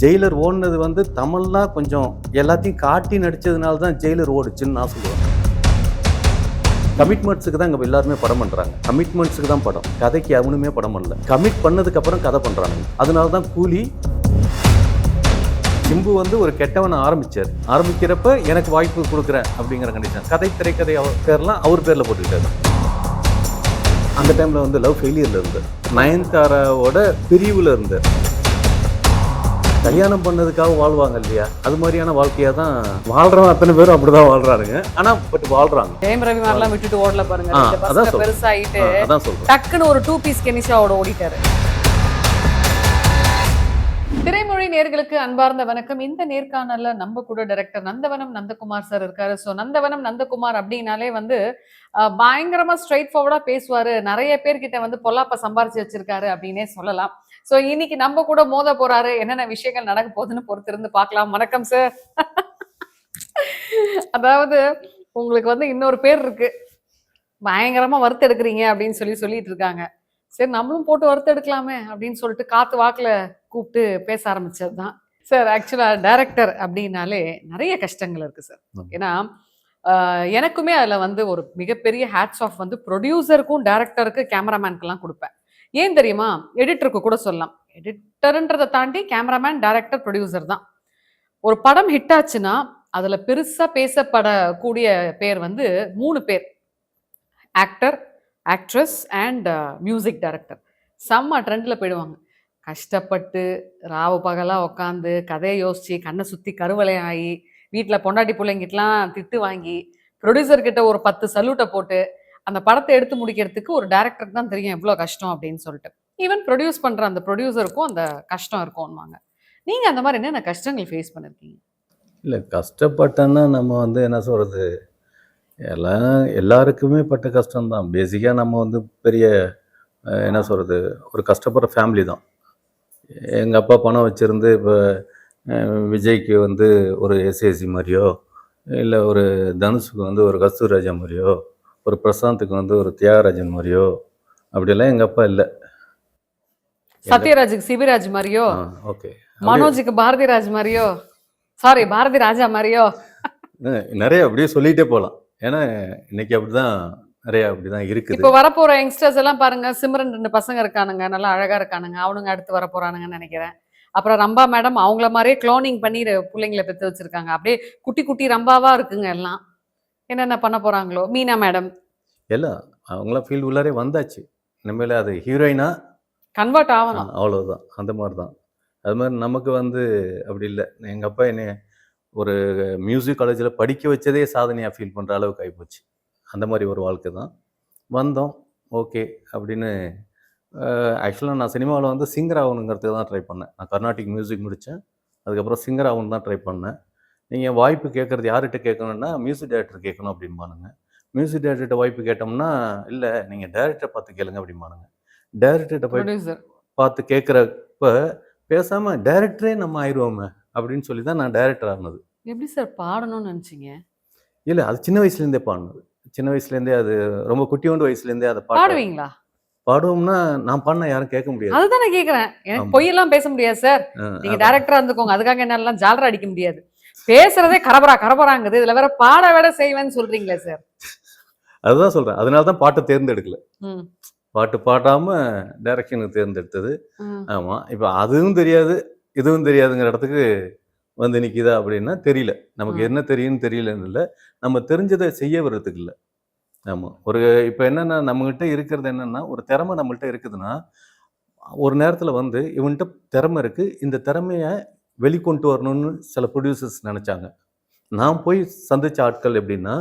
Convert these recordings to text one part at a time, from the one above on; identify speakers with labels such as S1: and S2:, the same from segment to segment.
S1: Jailer ஓடினது வந்து தமிழ்லாம் கொஞ்சம் எல்லாத்தையும் காட்டி நடிச்சதுனால தான் ஜெயிலர் ஓடுச்சுன்னு நான் சொல்லுவேன். கமிட்மெண்ட்ஸுக்கு தான் இங்கே எல்லாருமே படம் பண்ணுறாங்க கமிட்மெண்ட்ஸுக்கு தான் படம். கதைக்கு அவனுமே படம் பண்ணல. கமிட் பண்ணதுக்கப்புறம் கதை பண்ணுறாங்க அதனால தான் கூலி சிம்பு வந்து ஒரு கெட்டவனை ஆரம்பிச்சார். ஆரம்பிக்கிறப்ப எனக்கு வாய்ப்பு கொடுக்குறேன் அப்படிங்கிற கண்டிஷன் கதை திரைக்கதை அவர் பேர்லாம் அவர் பேரில் போட்டுக்கிட்டாரு. அந்த டைமில் வந்து லவ் ஃபெயிலியரில் இருந்தார் நயன்தாராவோட பிரிவில் இருந்தார் கல்யாணம் பண்ணதுக்காக வாழ்வாங்க இல்லையா? அது மாதிரியான வாழ்க்கையாக தான் வாழ்கிறவன் அத்தனை பேரும் அப்படி தான் வாழ்கிறாருங்க ஆனால் பட் வாழ்கிறாங்க
S2: ஜெயம் ரவி மாதிரிலாம் விட்டுட்டு ஓடல பாருங்க.
S1: அதான் சொல்றேன்.
S2: பெருசாயிட்டு
S1: அதான் சொல்கிறேன்
S2: டக்குன்னு ஒரு டூ பீஸ் கெனிஷாவோட ஓடிட்டாரு. திரைமொழி நேர்களுக்கு அன்பார்ந்த வணக்கம். இந்த நேர்காணல்ல நம்ம கூட டைரக்டர் நந்தவனம் நந்தகுமார் சார் இருக்காரு. சோ நந்தவனம் நந்தகுமார் அப்படின்னாலே வந்து பயங்கரமா ஸ்ட்ரைட் ஃபார்வர்டா பேசுவாரு. நிறைய பேர்கிட்ட வந்து பொல்லாப்ப சம்பாரிச்சு வச்சிருக்காரு அப்படின்னே சொல்லலாம். சோ இன்னைக்கு நம்ம கூட மோத போறாரு என்னென்ன விஷயங்கள் நடக்க போகுதுன்னு பொறுத்திருந்து பார்க்கலாம். வணக்கம் சார் அதாவது உங்களுக்கு வந்து இன்னொரு பேர் இருக்கு. பயங்கரமா வறுத்து எடுக்கிறீங்க அப்படின்னு சொல்லி சொல்லிட்டு இருக்காங்க. சரி நம்மளும் போட்டு வறுத்து எடுக்கலாமே அப்படின்னு சொல்லிட்டு காத்து வாக்குல கூப்பிட்டு பேச ஆரம்பிச்சது தான் சார் ஆக்சுவலா டைரக்டர் அப்படின்னாலே நிறைய கஷ்டங்கள் இருக்கு சார். ஏன்னா எனக்குமே அதுல வந்து ஒரு மிகப்பெரிய ஹேட்ஸ் ஆஃப் வந்து ப்ரொடியூசருக்கும் டேரக்டருக்கு கேமராமேனுக்கெல்லாம் கொடுப்பேன். ஏன் தெரியுமா? எடிட்டருக்கு கூட சொல்லலாம். எடிட்டர்ன்றதை தாண்டி கேமராமேன் டைரக்டர் ப்ரொடியூசர் தான். ஒரு படம் ஹிட் ஆச்சுன்னா அதில் பெருசாக பேசப்படக்கூடிய பேர் வந்து மூணு பேர். Actor actress and music director செம்ம ட்ரெண்டில் போயிடுவாங்க. கஷ்டப்பட்டு ராவு பகலாக உட்காந்து கதையை யோசித்து கண்ணை சுற்றி கருவலை ஆகி வீட்டில் பொண்டாட்டி பிள்ளைங்கிட்டலாம் திட்டு வாங்கி ப்ரொடியூசர்கிட்ட ஒரு பத்து சல்யூட்டை போட்டு அந்த படத்தை எடுத்து முடிக்கிறதுக்கு ஒரு டேரக்டருக்கு தான் தெரியும் எவ்வளோ கஷ்டம் அப்படின்னு சொல்லிட்டு. ஈவன் ப்ரொடியூஸ் பண்ணுற அந்த ப்ரொடியூசருக்கும் அந்த கஷ்டம் இருக்கும்வாங்க நீங்கள் அந்த மாதிரி என்னென்ன கஷ்டங்கள் ஃபேஸ் பண்ணிருக்கீங்க?
S1: இல்லை கஷ்டப்பட்டேன்னா நம்ம வந்து என்ன சொல்கிறது எல்லாம் எல்லாருக்குமே பட்ட கஷ்டம்தான். பேசிக்காக நம்ம வந்து பெரிய என்ன சொல்கிறது ஒரு கஷ்டப்படுற ஃபேமிலி தான். எங்கள் அப்பா பணம் வச்சுருந்து இப்போ விஜய்க்கு வந்து ஒரு எஸ்ஏசி மாதிரியோ இல்லை ஒரு தனுஷுக்கு வந்து ஒரு கஸ்தூராஜா மாதிரியோ ஒரு பிரசாந்துக்கு வந்து ஒரு தியாகராஜன் மாதிரியோ அப்படியெல்லாம் எங்கள் அப்பா இல்லை.
S2: சத்யராஜுக்கு சிபிராஜ் மாதிரியோ
S1: ஓகே.
S2: மனோஜுக்கு பாரதிராஜ் மாதிரியோ சாரி பாரதி ராஜா மாதிரியோ
S1: நிறைய அப்படியே சொல்லிகிட்டே போகலாம் ஏன்னா இன்னைக்கு அப்படிதான் நிறைய அப்படிதான் இருக்குது.
S2: இப்போ வரப்போற யங்ஸ்டர்ஸ் எல்லாம் பாருங்க சிம்ரன் ரெண்டு பசங்க இருக்கானுங்க நல்லா அழகா இருக்கானுங்க. அவனுங்க அடுத்து வர போறானுங்கன்னு நினைக்கிறேன். அப்புறம் ரம்பா மேடம் அவங்கள மாதிரியே க்ளோனிங் பண்ணி பிள்ளைங்கள பெத்து வச்சிருக்காங்க. அப்படியே குட்டி குட்டி ரம்பாவா இருக்குங்க எல்லாம். என்னென்ன பண்ண போறாங்களோ? மீனா மேடம்.
S1: எல்லாம் அவங்களாம் ஃபீல்டு உள்ளாரே வந்தாச்சு. இனிமேல் அது ஹீரோயினா
S2: கன்வெர்ட் ஆகணும்
S1: அவ்வளோதான் அந்த மாதிரி தான் அது மாதிரி நமக்கு வந்து அப்படி இல்லை. எங்கள் அப்பா என்னை ஒரு மியூசிக் காலேஜில் படிக்க வச்சதே சாதனையாக ஃபீல் பண்ணுற அளவுக்கு ஆகிப்போச்சு அந்த மாதிரி ஒரு வாழ்க்கை தான். வந்தோம். ஓகே அப்படின்னு ஆக்சுவலாக நான் சினிமாவில் வந்து சிங்கர் ஆகணுங்கிறதுக்கு தான் ட்ரை பண்ணேன். நான் கர்நாடிக் மியூசிக் முடித்தேன் அதுக்கப்புறம் சிங்கர் ஆகணும் தான் ட்ரை பண்ணேன். நீங்கள் வாய்ப்பு கேட்குறது யார்கிட்ட கேட்கணுன்னா மியூசிக் டைரக்டர் கேட்கணும் அப்படிம்பானுங்க. மியூசிக் டைரக்டர்கிட்ட வாய்ப்பு கேட்டோம்னா இல்லை நீங்கள் டைரக்டர் பார்த்து கேளுங்க அப்படிம்பானுங்க. டைரக்டர்கிட்ட போய் பார்த்து கேட்குறப்ப பேசாமல் டைரக்டரே நம்ம ஆயிடுவோமே அப்படின்னு சொல்லி தான் நான் டைரக்டர் ஆனது.
S2: எப்படி சார் பாடணும்னு நினைச்சீங்க?
S1: இல்லை அது சின்ன வயசுலேருந்தே பாடினது சின்ன வயசுலேருந்தே அது ரொம்ப குட்டியோண்டு வயசுலேருந்தே அதை பாட
S2: பாடுவீங்களா?
S1: பாடுவோம்னா நான் பாடினா யாரும் கேட்க முடியாது.
S2: அதுதான் நான் கேக்குறேன். எனக்கு. பொய்யெல்லாம் பேச முடியாது சார்
S1: அஹ்
S2: நீங்க
S1: அதான்.
S2: டைரக்டரா இருந்துக்கோங்க. அதுக்காக என்னால ஜாலரா அடிக்க முடியாது. பேசுறதே கரபரா கரபராங்குது. இதுல வேற பாட விட செய்வேன்னு சொல்றீங்களே சார்.
S1: அதுதான் சொல்கிறேன் அதனால தான் பாட்டை தேர்ந்தெடுக்கல. பாட்டு பாடாமல் டைரக்ஷனுக்கு தேர்ந்தெடுத்தது.
S2: ம்.
S1: ஆமாம் இப்போ அதுவும் தெரியாது இதுவும் தெரியாதுங்கிற இடத்துக்கு வந்து நிற்கிதா அப்படின்னா தெரியல. நமக்கு. என்ன தெரியும்னு தெரியலன்னு இல்லை. நம்ம தெரிஞ்சதை செய்ய வர்றதுக்கு இல்லை. ஆமாம் ஒரு இப்போ என்னென்னா நம்மகிட்ட இருக்கிறது என்னென்னா ஒரு திறமை நம்மள்ட்ட இருக்குதுன்னா ஒரு நேரத்தில் வந்து இவன்கிட்ட திறமை இருக்குது இந்த திறமையை வெளிக்கொண்டு வரணும்னு சில ப்ரொடியூசர்ஸ் நினச்சாங்க. நான் போய் சந்திச்ச ஆட்கள் எப்படின்னா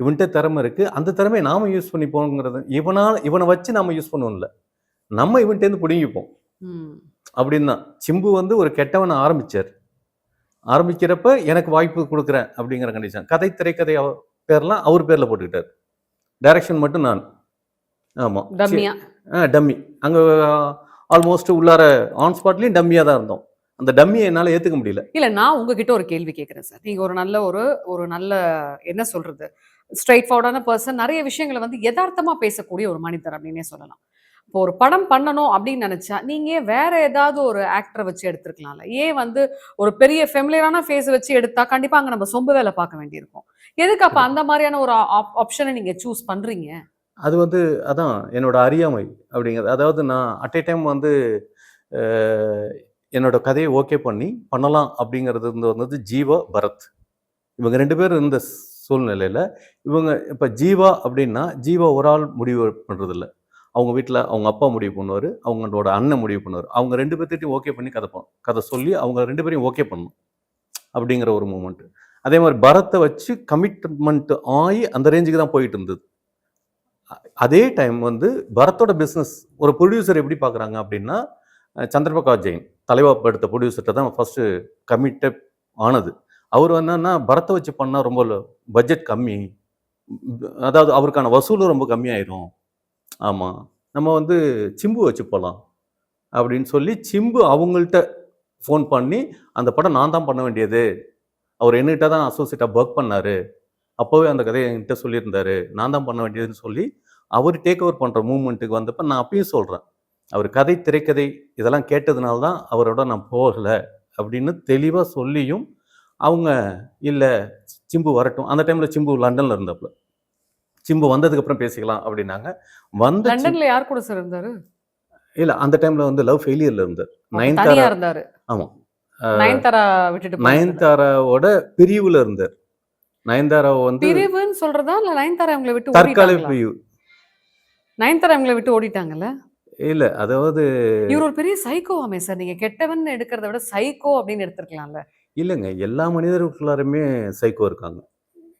S1: இவன்கிட்ட திறமை இருக்குது அந்த திறமையை நாம யூஸ் பண்ணிப்போங்கிறது இவனால் இவனை வச்சு நாம யூஸ் பண்ணுவோம்ல. நம்ம இவன்கிட்டேருந்து பிடுங்கிப்போம். அப்படின்னு தான் சிம்பு வந்து ஒரு கெட்டவனை ஆரம்பிச்சார். ஆரம்பிக்கிறப்ப எனக்கு வாய்ப்பு கொடுக்குறேன் அப்படிங்கிற கண்டிஷன் கதை திரைக்கதை பேர்லாம் அவர் பேரில் போட்டுக்கிட்டார். டைரக்ஷன் மட்டும் நான். ஆமாம்
S2: டம்மியா.
S1: டம்மி. அங்கே ஆல்மோஸ்ட் உள்ளார ஆன் ஸ்பாட்லேயும் டம்மியாக தான் இருந்தோம். அந்த டம்மியை என்னால் ஏற்றுக்க முடியல.
S2: இல்ல நான் உங்ககிட்ட ஒரு கேள்வி கேட்கிறேன் சார். நீங்க ஒரு நல்ல ஒரு ஒரு நல்ல என்ன சொல்றது ஸ்ட்ரைட் ஃபார்வர்டான பர்சன் நிறைய விஷயங்களை வந்து யதார்த்தமா பேசக்கூடிய ஒரு மனிதர் அப்படின்னே சொல்லலாம். இப்போ ஒரு படம் பண்ணணும் அப்படின்னு நினைச்சா நீங்க ஏன் வேற ஏதாவது ஒரு ஆக்டரை வச்சு எடுத்திருக்கலாம்ல ஏன் வந்து ஒரு பெரிய ஃபெமிலியரான ஃபேஸ் வச்சு எடுத்தா கண்டிப்பா அங்க நம்ம சொம்பு வேலை பார்க்க வேண்டியிருக்கும்? எதுக்கு அப்ப அந்த மாதிரியான ஒரு ஆப்ஷனை நீங்க சூஸ் பண்றீங்க?
S1: அது வந்து அதான் என்னோட அறியாமை அப்படிங்கிறது. அதாவது நான் அட் ஏ டைம் வந்து என்னோடய என்னோட கதையை ஓகே பண்ணி பண்ணலாம் அப்படிங்கிறது இருந்து வந்தது ஜீவா பரத். இவங்க ரெண்டு பேர் இருந்த சூழ்நிலையில் இவங்க இப்போ ஜீவா அப்படின்னா ஜீவா ஒரு ஆள் முடிவு பண்ணுறதில்ல அவங்க வீட்டில் அவங்க அப்பா முடிவு பண்ணுவார் அவங்களோட அண்ணன் முடிவு பண்ணுவார். அவங்க ரெண்டு பேர்த்திட்டையும் ஓகே பண்ணி கதை கதை சொல்லி அவங்க ரெண்டு பேரையும் ஓகே பண்ணணும் அப்படிங்கிற ஒரு மூமெண்ட்டு அதே மாதிரி பரத்தை வச்சு கமிட்மெண்ட் ஆகி அந்த ரேஞ்சுக்கு தான் போயிட்டு இருந்தது. அதே டைம் வந்து பரத்தோட பிஸ்னஸ் ஒரு ப்ரொடியூசர் எப்படி பார்க்குறாங்க அப்படின்னா அஹ் சந்திரபிரகாஷ் ஜெயின் தலைவா எடுத்த ப்ரொடியூசர்கிட்ட தான் ஃபஸ்ட்டு கமிட்டட் ஆனது. அவர் என்னன்னா பரத்தை வச்சு பண்ணால் ரொம்ப பட்ஜெட் கம்மி. அதாவது அவருக்கான வசூலும் ரொம்ப கம்மியாயிரும். ஆமாம் நம்ம வந்து சிம்பு வச்சு போகலாம் அப்படின்னு சொல்லி சிம்பு அவங்கள்ட்ட ஃபோன் பண்ணி அந்த படம் நான் தான் பண்ண வேண்டியது. அவர் என்கிட்ட தான் அசோசியேட்டாக ஒர்க் பண்ணார். அப்போவே அந்த கதையை என்கிட்ட சொல்லியிருந்தாரு. நான் தான் பண்ண வேண்டியதுன்னு சொல்லி அவர் டேக் ஓவர் பண்ணுற மூமெண்ட்டுக்கு வந்தப்போ நான் அப்பயும் சொல்கிறேன் அவர் கதை திரைக்கதை இதெல்லாம் கேட்டதுனால தான் அவரோட நான் போகலை அப்படின்னு தெளிவாக சொல்லியும் அவங்க இல்லை சிம்பு வரட்டும். அந்த டைமில் சிம்பு லண்டனில் இருந்தாப்புல சிம்பு வந்ததுக்கப்புறம் பேசிக்கலாம் அப்படின்னாங்க. வந்த
S2: லண்டன்ல யார் கூட சார் இருந்தாரு?
S1: இல்ல அந்த டைம்ல வந்து லவ் ஃபெயிலியர்ல இருந்தார். நயன்தாரா
S2: இருந்தாரு.
S1: ஆமா.
S2: நயன்தாரா விட்டுட்டு.
S1: நயன்தாராவோட பிரிவுல இருந்தார். நயன்தாராவை வந்து
S2: பிரிவுன்னு சொல்றதா? இல்ல நயன்தாரா அவங்களை விட்டு
S1: தற்காலிக? பிரிவு.
S2: நயன்தாரா அவங்களை விட்டு ஓடிட்டாங்கல்ல?
S1: இல்ல அதாவது
S2: இவர் ஒரு பெரிய சைக்கோவாமே சார் நீங்க கெட்டவன் எடுக்கிறத விட சைக்கோ அப்படின்னு எடுத்திருக்கலாம்ல.
S1: இல்லைங்க எல்லா மனிதர்களுக்குள்ளாருமே சைக்கோ இருக்காங்க.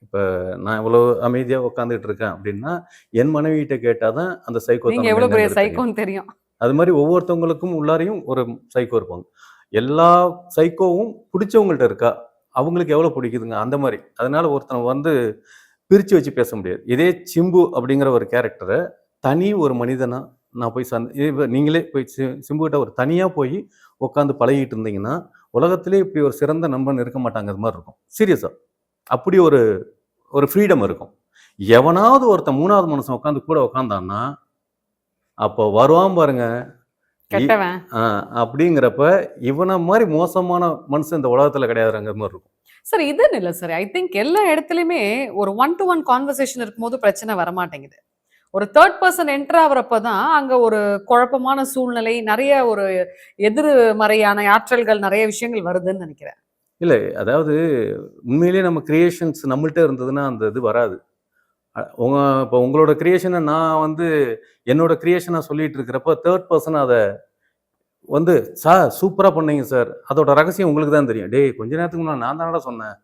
S1: இப்போ நான் இவ்வளோ அமைதியாக உட்காந்துட்டு இருக்கேன் அப்படின்னா என் மனைவிகிட்ட கேட்டால் தான் அந்த சைக்கோ
S2: நீங்க எவ்வளவு பெரிய சைக்கோன்னு தெரியும்.
S1: அது மாதிரி ஒவ்வொருத்தவங்களுக்கும் உள்ளாரையும் ஒரு சைக்கோ இருப்பாங்க. எல்லா சைக்கோவும் பிடிச்சவங்கள்ட்ட இருக்கா? அவங்களுக்கு எவ்வளோ பிடிக்குதுங்க? அந்த மாதிரி. அதனால ஒருத்தனை வந்து பிரித்து வச்சு பேச முடியாது. இதே சிம்பு அப்படிங்கிற ஒரு கேரக்டரை தனி ஒரு மனிதனா நான் போய் சந்த் நீங்களே போய் சிம்புகிட்ட ஒரு தனியாக போய் உட்காந்து பழகிட்டு இருந்தீங்கன்னா உலகத்திலே இப்படி ஒரு சிறந்த நண்பன் இருக்க மாட்டாங்க அது மாதிரி இருக்கும். சீரியஸாக அப்படி ஒரு ஒரு ஃப்ரீடம் இருக்கும். எவனாவது ஒருத்தன் மூணாவது மனுஷன் உட்காந்து கூட உட்காந்தான்னா அப்போ வருவான் பாருங்க. அப்படிங்கிறப்ப இவனை மாதிரி மோசமான மனுஷன் இந்த உலகத்துல கிடையாதுங்கிற மாதிரி இருக்கும்.
S2: சார் இதுன்னு இல்லை சார் ஐ திங்க் எல்லா இடத்துலையுமே ஒரு ஒன் டு ஒன் கான்வர்சேஷன் இருக்கும்போது பிரச்சனை வரமாட்டேங்குது. ஒரு தேர்ட் பர்சன் என்டர் ஆகிறப்ப தான் அங்கே ஒரு குழப்பமான சூழ்நிலை நிறைய ஒரு எதிர்மறையான ஆற்றல்கள் நிறைய விஷயங்கள் வருதுன்னு நினைக்கிறேன்.
S1: இல்லை அதாவது உண்மையிலேயே நம்ம கிரியேஷன்ஸ் நம்மள்கிட்ட இருந்ததுன்னா அந்த இது வராது. உங்க இப்போ உங்களோட கிரியேஷனை நான் வந்து என்னோட கிரியேஷனாக சொல்லிட்டு இருக்கிறப்ப தேர்ட் பர்சன் அதை வந்து சார் சூப்பராக பண்ணீங்க சார் அதோட ரகசியம் உங்களுக்கு தான் தெரியும். டேய் கொஞ்ச நேரத்துக்கு முன்னாடி நான் தானடா சொன்னேன்.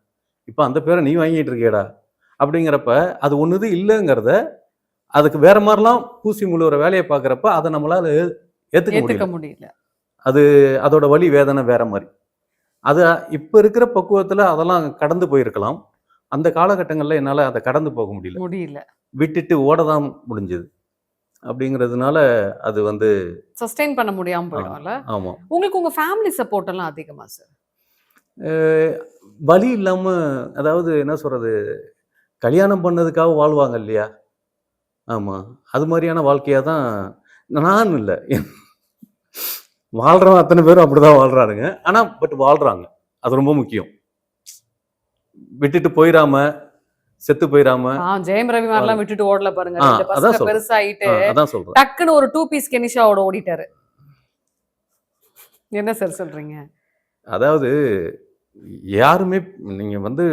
S1: இப்போ அந்த பேரை நீ வாங்கிட்டு இருக்கியடா. அப்படிங்கிறப்ப அது ஒன்று இது இல்லைங்கிறத அதுக்கு வேற மாதிரிலாம் பூசி முழுகிற வேலையை பார்க்குறப்ப அதை நம்மளால ஏ- ஏத்துக்க
S2: ஏத்துக்க
S1: முடியல.
S2: முடியல.
S1: அதோட வலி வேதனை வேற மாதிரி. அது இப்போ இருக்கிற பக்குவத்தில் அதெல்லாம் கடந்து போயிருக்கலாம். அந்த காலகட்டங்களில் என்னால் அதை கடந்து போக முடியல.
S2: முடியல.
S1: விட்டுட்டு ஓட தான் முடிஞ்சது. அப்படிங்கிறதுனால அது வந்து
S2: சஸ்டெயின் பண்ண முடியாம போயிடும்ல.
S1: ஆமாம்
S2: உங்களுக்கு உங்க ஃபேமிலி சப்போர்ட் எல்லாம் அதிகமா சார்
S1: வலி இல்லாமல் அதாவது என்ன சொல்கிறது கல்யாணம் பண்ணதுக்காக வாழ்வாங்க இல்லையா? ஆமாம் அது மாதிரியான வாழ்க்கையாக தான் நான் இல்லை. வாழ்கிறவன் அத்தனை பேரும் அப்படி தான் வாழ்கிறாருங்க ஆனால் பட் வாழ்கிறாங்க அது ரொம்ப முக்கியம். விட்டுட்டு போயிடாம செத்து போயிடாம
S2: ஜெயம் ரவி மாதிரிலாம் விட்டுட்டு ஓடல பாருங்க.
S1: அதான் சொல்றேன்.
S2: பெருசாயிட்டு
S1: அதான் சொல்கிறேன்
S2: டக்குன்னு ஒரு டூ பீஸ் கெனிஷாவோட ஓடிட்டாரு. என்ன சார் சொல்றீங்க?
S1: அதாவது யாருமே நீங்கள் வந்து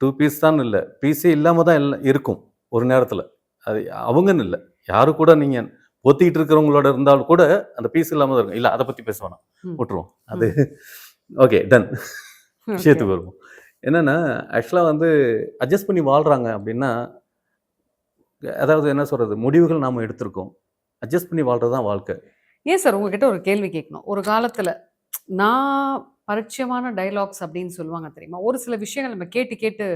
S1: டூ பீஸ் தான் இல்லை. பீஸே இல்லாமல் தான் எல்லாம் இருக்கும். ஒரு நேரத்தில். அது அவங்கன்னு இல்லை. யாரு கூட நீங்கள் ஒத்திக்கிட்டு இருக்கிறவங்களோட இருந்தாலும் கூட அந்த பீஸ் இல்லாமல் இருக்கும். இல்லை அதை பற்றி பேச வேணாம். விட்டுருவோம். அது ஓகே டன் விஷயத்துக்கு வருவோம். என்னன்னா ஆக்சுவலாக வந்து அட்ஜஸ்ட் பண்ணி வாழ்கிறாங்க அப்படின்னா அதாவது என்ன சொல்கிறது முடிவுகள் நாம் எடுத்திருக்கோம். அட்ஜஸ்ட் பண்ணி வாழ்கிறது தான் வாழ்க்கை.
S2: ஏன் சார் உங்ககிட்ட ஒரு கேள்வி கேட்கணும்? ஒரு காலத்துல நான் பரிச்சயமான டைலாக்ஸ் அப்படின்னு சொல்லுவாங்க தெரியுமா? ஒரு சில விஷயங்கள் நம்ம கேட்டு கேட்டு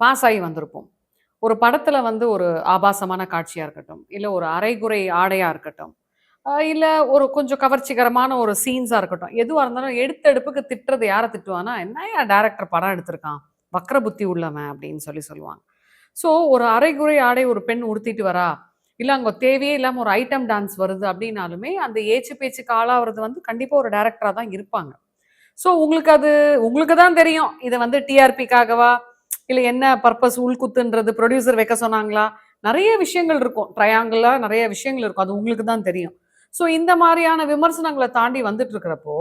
S2: பாஸ் ஆகி வந்திருப்போம். ஒரு படத்துல வந்து ஒரு ஆபாசமான காட்சியா இருக்கட்டும் இல்ல ஒரு அரைகுறை ஆடையா இருக்கட்டும் இல்லை இல்ல ஒரு கொஞ்சம் கவர்ச்சிகரமான ஒரு சீன்ஸா இருக்கட்டும் எதுவா இருந்தாலும் எடுத்த எடுப்புக்கு திட்டுறது யாரை திட்டுவானா என்ன டேரக்டர் படம் எடுத்திருக்கான் வக்ர புத்தி உள்ளவன் அப்படின்னு சொல்லி சொல்லுவாங்க. ஸோ ஒரு அரைகுறை ஆடை ஒரு பெண் உடுத்திட்டு வரா இல்லை அங்கே தேவையே இல்லாமல் ஒரு ஐட்டம் டான்ஸ் வருது அப்படின்னாலுமே அந்த ஏச்சு பேச்சுக்கு ஆளாகிறது வந்து கண்டிப்பாக ஒரு டேரக்டராக தான் இருப்பாங்க. ஸோ உங்களுக்கு அது உங்களுக்கு தான் தெரியும் இதை வந்து டிஆர்பிக்காகவா இல்லை என்ன பர்பஸ் உள்குத்துன்றது ப்ரொடியூசர் வைக்க சொன்னாங்களா? நிறைய விஷயங்கள் இருக்கும். ட்ரையாங்கிளாக நிறைய விஷயங்கள் இருக்கும். அது உங்களுக்கு தான் தெரியும். ஸோ இந்த மாதிரியான விமர்சனங்களை தாண்டி வந்துட்டு இருக்கிறப்போ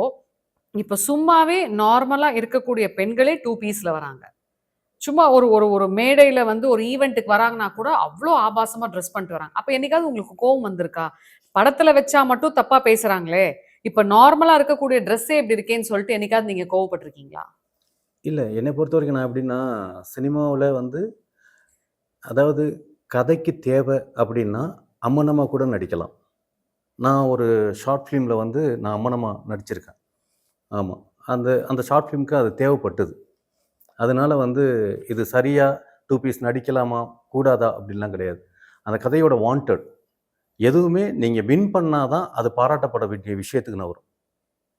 S2: இப்போ சும்மாவே நார்மலாக இருக்கக்கூடிய பெண்களே டூ பீஸில் வராங்க. சும்மா ஒரு ஒரு ஒரு மேடையில் வந்து ஒரு ஈவெண்ட்டுக்கு வராங்கன்னா கூட அவ்வளோ ஆபாசமாக ட்ரெஸ் பண்ணிட்டு வராங்க. அப்போ என்னைக்காவது உங்களுக்கு கோவம் வந்திருக்கா? படத்துல வச்சா மட்டும் தப்பாக பேசுகிறாங்களே இப்போ நார்மலாக இருக்கக்கூடிய ட்ரெஸ்ஸே இப்படி இருக்கேன்னு சொல்லிட்டு என்னைக்காவது நீங்கள் கோவப்பட்டிருக்கீங்களா?
S1: இல்லை என்னை பொறுத்த வரைக்கும் நான் எப்படின்னா சினிமாவில் வந்து அதாவது கதைக்கு தேவை அப்படின்னா அம்மனம்மா கூட நடிக்கலாம். நான் ஒரு ஷார்ட் ஃபிலிமில் வந்து நான் அம்மனம்மா நடிச்சிருக்கேன். ஆமாம் அந்த அந்த ஷார்ட் ஃபிலிமுக்கு அது தேவைப்பட்டது. அதனால வந்து இது சரியாக டூ பீஸ் நடிக்கலாமா கூடாதா அப்படின்லாம் கிடையாது. அந்த கதையோட வாண்டட். எதுவுமே நீங்கள் வின் பண்ணாதான் அது பாராட்டப்பட வேண்டிய விஷயத்துக்கு நான் வரும்.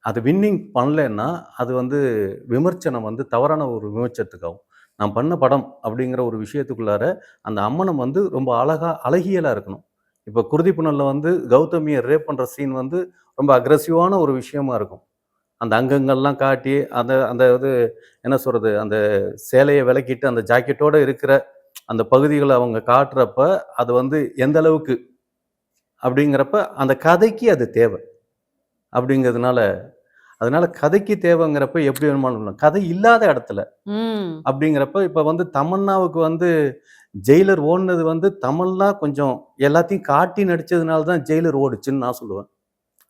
S1: அது வின்னிங் பண்ணலைன்னா அது வந்து விமர்சனம் வந்து தவறான ஒரு விமர்சனத்துக்காகும் நான் பண்ண படம் அப்படிங்கிற ஒரு விஷயத்துக்குள்ளார அந்த அம்மனம் வந்து ரொம்ப அழகாக அழகியலாக இருக்கணும். இப்போ குருதி புனலில் வந்து கௌதமியை ரேப் பண்ணுற சீன் வந்து ரொம்ப அக்ரஸிவான ஒரு விஷயமா இருக்கும். அந்த அங்கங்கள்லாம் காட்டி அந்த அந்த இது என்ன சொல்கிறது அந்த சேலையை விலக்கிட்டு அந்த ஜாக்கெட்டோட இருக்கிற அந்த பகுதிகளை அவங்க காட்டுறப்ப அது வந்து எந்த அளவுக்கு அப்படிங்கிறப்ப அந்த கதைக்கு அது தேவை. அப்படிங்கிறதுனால அதனால கதைக்கு தேவைங்கிறப்ப எப்படி வேணுமானு. கதை இல்லாத இடத்துல. அப்படிங்கிறப்ப இப்போ வந்து தமன்னாவுக்கு வந்து ஜெயிலர் ஓடுனது வந்து தமிழ்னா கொஞ்சம் எல்லாத்தையும் காட்டி நடிச்சதுனால தான் ஜெயிலர் ஓடுச்சுன்னு நான் சொல்லுவேன்.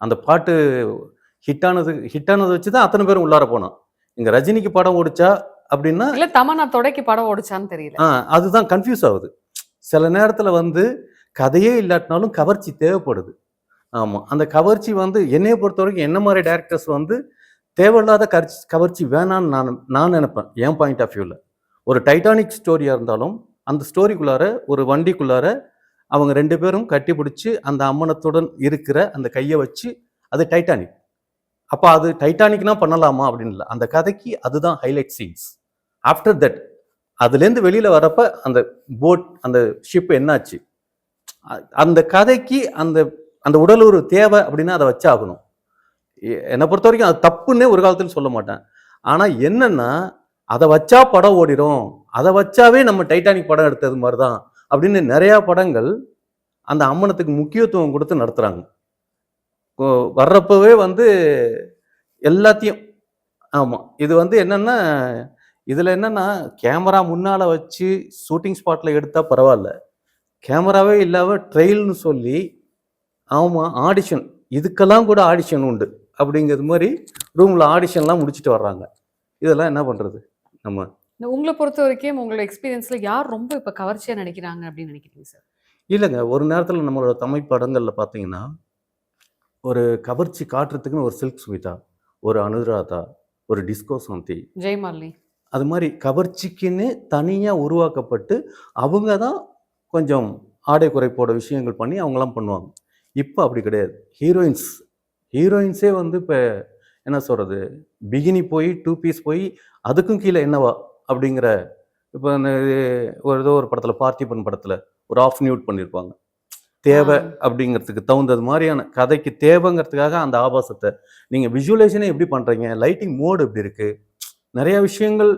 S1: அந்த பாட்டு ஹிட் ஆனது ஹிட் ஆனதை வச்சு தான் அத்தனை பேரும் உள்ளார போனோம். இங்க ரஜினிக்கு படம் ஓடிச்சா அப்படின்னா
S2: இல்ல தமன்னா தொடைக்கு படம் ஓடிச்சான்னு தெரியல.
S1: ஆ அதுதான் கன்ஃபியூஸ் ஆகுது. சில நேரத்தில் வந்து கதையே இல்லாட்டினாலும் கவர்ச்சி தேவைப்படுது. ஆமாம் அந்த கவர்ச்சி வந்து என்னையை பொறுத்த வரைக்கும் என்ன மாதிரி டேரக்டர்ஸ் வந்து தேவையில்லாத கர்ச்சி கவர்ச்சி வேணான்னு நான் நான் நினைப்பேன். என் பாயிண்ட் ஆஃப் வியூவில் ஒரு டைட்டானிக் ஸ்டோரியாக இருந்தாலும் அந்த ஸ்டோரிக்குள்ளார ஒரு வண்டிக்குள்ளார அவங்க ரெண்டு பேரும் கட்டி பிடிச்சி அந்த அம்மனத்துடன் இருக்கிற அந்த கையை வச்சு அது டைட்டானிக் அப்போ அது டைட்டானிக்னா பண்ணலாமா அப்படின்னு இல்லை. அந்த கதைக்கு அதுதான் ஹைலைட் சீன்ஸ் ஆஃப்டர் தட் அதுலேருந்து வெளியில் வரப்ப அந்த போட் அந்த ஷிப் என்னாச்சு? அந்த கதைக்கு அந்த அந்த உடலுறு தேவை அப்படின்னா அதை வச்சாகணும். என்னை பொறுத்த வரைக்கும் அது தப்புன்னே ஒரு காலத்தில் சொல்ல மாட்டேன். ஆனால் என்னன்னா அதை வச்சா படம் ஓடிடும் அதை வச்சாவே நம்ம டைட்டானிக் படம் எடுத்தது மாதிரி தான் அப்படின்னு நிறையா படங்கள் அந்த அம்மனத்துக்கு முக்கியத்துவம் கொடுத்து நடத்துகிறாங்க வர்றப்பவே வந்து எல்லாத்தையும் ஆமாம் இது வந்து என்னென்னா இதில் என்னென்னா கேமரா முன்னால் வச்சு ஷூட்டிங் ஸ்பாட்டில் எடுத்தால் பரவாயில்ல. கேமராவே இல்லாமல் ட்ரெயில்னு சொல்லி ஆமாம் ஆடிஷன் இதுக்கெல்லாம் கூட ஆடிஷன் உண்டு. அப்படிங்கிறது மாதிரி ரூமில் ஆடிஷன்லாம் முடிச்சுட்டு வர்றாங்க. இதெல்லாம் என்ன பண்ணுறது நம்ம
S2: உங்களை பொறுத்த வரைக்கும் உங்களோட எக்ஸ்பீரியன்ஸ்ல யார் ரொம்ப இப்ப கவர்ச்சியா நடிக்கிறாங்க அப்படின்னு நினைக்கிறீங்க சார்
S1: இல்லைங்க. ஒரு நேரத்தில் நம்மளோட தமிழ் படங்களில் பார்த்தீங்கன்னா ஒரு கவர்ச்சி காட்டுறதுக்குன்னு ஒரு சில்க் ஸ்மிதா ஒரு அனுராதா ஒரு டிஸ்கோ சாந்தி
S2: ஜெயமாலினி.
S1: அது மாதிரி கவர்ச்சிக்குன்னு தனியாக உருவாக்கப்பட்டு அவங்க தான் கொஞ்சம் ஆடை குறைப்போட விஷயங்கள் பண்ணி அவங்களாம் பண்ணுவாங்க. இப்போ அப்படி கிடையாது. ஹீரோயின்ஸ் ஹீரோயின்ஸே வந்து இப்போ என்ன சொல்கிறது பிகினி போய் டூ பீஸ் போய் அதுக்கும் கீழே என்னவா அப்படிங்கிற இப்போ ஒரு ஏதோ ஒரு படத்தில் பார்த்திபன் படத்தில் ஒரு ஆஃப் நியூட் பண்ணியிருப்பாங்க தேவை. அப்படிங்கிறதுக்கு தகுந்தது மாதிரியான கதைக்கு தேவைங்கிறதுக்காக அந்த ஆபாசத்தை நீங்கள் விஷுவலைசனே எப்படி பண்ணுறீங்க லைட்டிங் மோடு எப்படி இருக்குது நிறைய விஷயங்கள்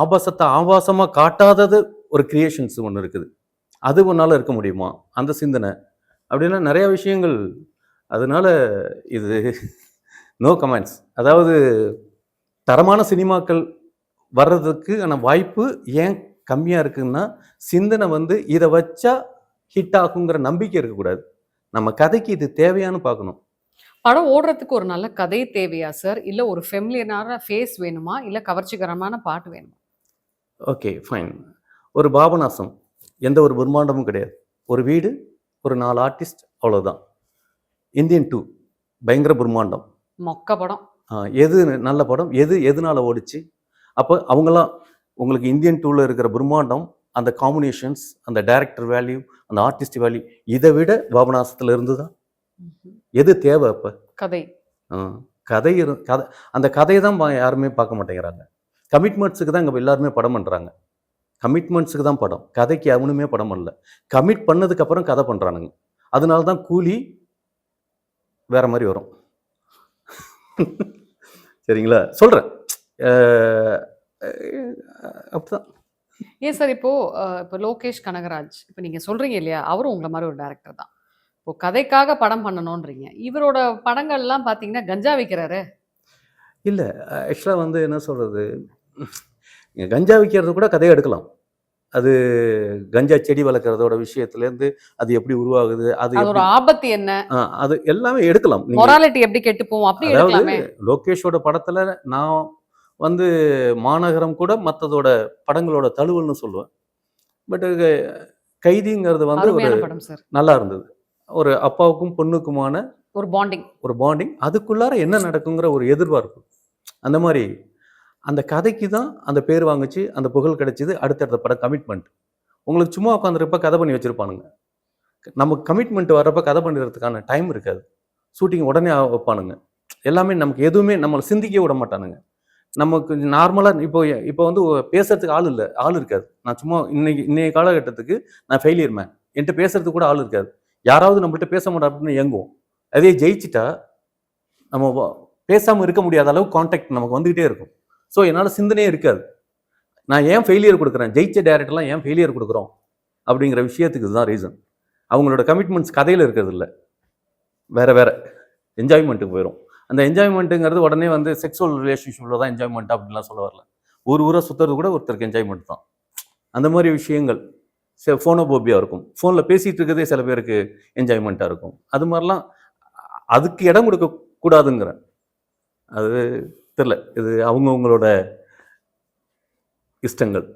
S1: ஆபாசத்தை ஆபாசமாக காட்டாதது ஒரு கிரியேஷன்ஸ் ஒன்று இருக்குது. அது ஒன்றால் இருக்க முடியுமா? அந்த சிந்தனை. அப்படின்னா நிறைய விஷயங்கள். அதனால இது நோ கமெண்ட்ஸ் அதாவது தரமான சினிமாக்கள் வர்றதுக்கான வாய்ப்பு ஏன் கம்மியாக இருக்குன்னா சிந்தனை வந்து இதை வச்சா ஹிட் ஆகுங்கிற நம்பிக்கை இருக்கக்கூடாது. நம்ம கதைக்கு இது தேவையான்னு பார்க்கணும்.
S2: படம் ஓடுறதுக்கு ஒரு நல்ல கதை தேவையா சார் இல்ல ஒரு ஃபெமிலியனான ஃபேஸ் வேணுமா? இல்ல கவர்ச்சிகரமான பாட்டு வேணுமா?
S1: ஓகே ஃபைன் ஒரு பாபநாசம். எந்த ஒரு பிரம்மாண்டமும் கிடையாது. ஒரு வீடு ஒரு நாலு ஆர்டிஸ்ட் அவ்வளோதான் இந்தியன் டூ பயங்கர பிரம்மாண்டம்.
S2: மொக்க படம்.
S1: ஆ, எது நல்ல படம் எது எதனால ஓடிச்சு? அப்போ அவங்கெல்லாம் உங்களுக்கு இந்தியன் டூவில் இருக்கிற பிரம்மாண்டம் அந்த காம்பினேஷன்ஸ் அந்த டைரக்டர் வேல்யூ அந்த ஆர்டிஸ்ட் வேல்யூ இதை விட பாபநாசத்தில் இருந்து தான் எது தேவை அப்போ?
S2: கதை.
S1: கதை இரு கதை அந்த கதையை தான் யாருமே பார்க்க மாட்டேங்கிறாங்க. கமிட்மெண்ட்ஸுக்கு தான் இங்கே எல்லாருமே படம் பண்ணுறாங்க கமிட்மெண்ட்ஸுக்கு தான் படம். கதைக்கு அவனுமே படம் பண்ணல கமிட் பண்ணதுக்கு அப்புறம் கதை பண்ணுறானுங்க அதனால தான் கூலி வேற மாதிரி வரும். சரிங்களா? சொல்கிறேன் அப்படிதான்.
S2: ஏன் சார் இப்போ இப்போ லோகேஷ் கனகராஜ் இப்போ நீங்க சொல்றீங்க இல்லையா? அவரும் உங்களை மாதிரி ஒரு டேரக்டர் தான். இப்போ கதைக்காக படம் பண்ணணும்ன்றீங்க. இவரோட படங்கள்லாம் பார்த்தீங்கன்னா கஞ்சா விற்கிறாரு
S1: இல்லை. ஆக்சுவலாக வந்து என்ன சொல்கிறது கஞ்சா விற்கிறது கூட கதையை எடுக்கலாம். அது கஞ்சா செடி வளர்க்குறதோட விஷயத்துலேருந்து அது எப்படி உருவாகுது அது எப்படி-
S2: ஆபத்து என்ன?
S1: அது எல்லாமே எடுக்கலாம்.
S2: மொராலிட்டி எப்படி கெட்டு போகும்? அப்படி
S1: அதாவது லோகேஷோட படத்துல நான் வந்து மாநகரம் கூட மற்றதோட படங்களோட தழுவல்னு சொல்லுவேன். பட் கைதிங்கிறது வந்து ஒரு நல்லா இருந்தது. ஒரு அப்பாவுக்கும் பொண்ணுக்குமான
S2: ஒரு பாண்டிங்.
S1: ஒரு பாண்டிங். அதுக்குள்ளார என்ன நடக்குங்கிற ஒரு எதிர்பார்ப்பு. அந்த மாதிரி அந்த கதைக்கு தான் அந்த பேர் வாங்குச்சு அந்த புகழ் கிடைச்சிது அடுத்தடுத்த படம் கமிட்மெண்ட் உங்களுக்கு சும்மா உட்காந்துருப்ப கதை பண்ணி வச்சிருப்பானுங்க. நமக்கு கமிட்மெண்ட் வர்றப்ப கதை பண்ணுறதுக்கான டைம் இருக்காது. ஷூட்டிங் உடனே வைப்பானுங்க. எல்லாமே நமக்கு எதுவுமே நம்மளை சிந்திக்க விட மாட்டானுங்க. நமக்கு நார்மலாக இப்போ இப்போ வந்து பேசுறதுக்கு ஆள் இல்லை ஆள் இருக்காது. நான் சும்மா இன்னைக்கு இன்னைய காலகட்டத்துக்கு நான் ஃபெயிலியர் மேன் என்கிட்ட பேசுறதுக்கு கூட ஆள் இருக்காது. யாராவது நம்மள்ட்ட பேச மாட்டா அப்படின்னு இயங்குவோம் அதே ஜெயிச்சிட்டா நம்ம பேசாமல் இருக்க முடியாத அளவு கான்டாக்ட் நமக்கு வந்துகிட்டே இருக்கும். ஸோ என்னால் சிந்தனையே இருக்காது. நான் ஏன் ஃபெயிலியர் கொடுக்குறேன்? ஜெயிச்ச டேரக்டர்லாம் ஏன் ஃபெயிலியர் கொடுக்குறோம்? அப்படிங்கிற விஷயத்துக்கு இதுதான் ரீசன் அவங்களோட கமிட்மெண்ட்ஸ் கதையில் இருக்கிறது இல்லை வேறு. என்ஜாய்மெண்ட்டுக்கு போயிடும் அந்த என்ஜாய்மெண்ட்டுங்கிறது உடனே வந்து செக்ஸுவல் ரிலேஷன்ஷிப்பில் தான் என்ஜாய்மெண்ட் அப்படின்லாம் சொல்ல வரல. ஒரு ஊரை சுற்றுறது கூட ஒருத்தருக்கு என்ஜாய்மெண்ட் தான். அந்த மாதிரி விஷயங்கள். ஃபோனோபோபியா இருக்கும். ஃபோனில் பேசிகிட்டு இருக்கிறதே சில பேருக்கு என்ஜாய்மெண்ட்டாக இருக்கும். அது மாதிரிலாம் அதுக்கு இடம் கொடுக்க கூடாதுங்கிறேன் அது தெரில இது அவங்கவுங்களோட இஷ்டங்கள்.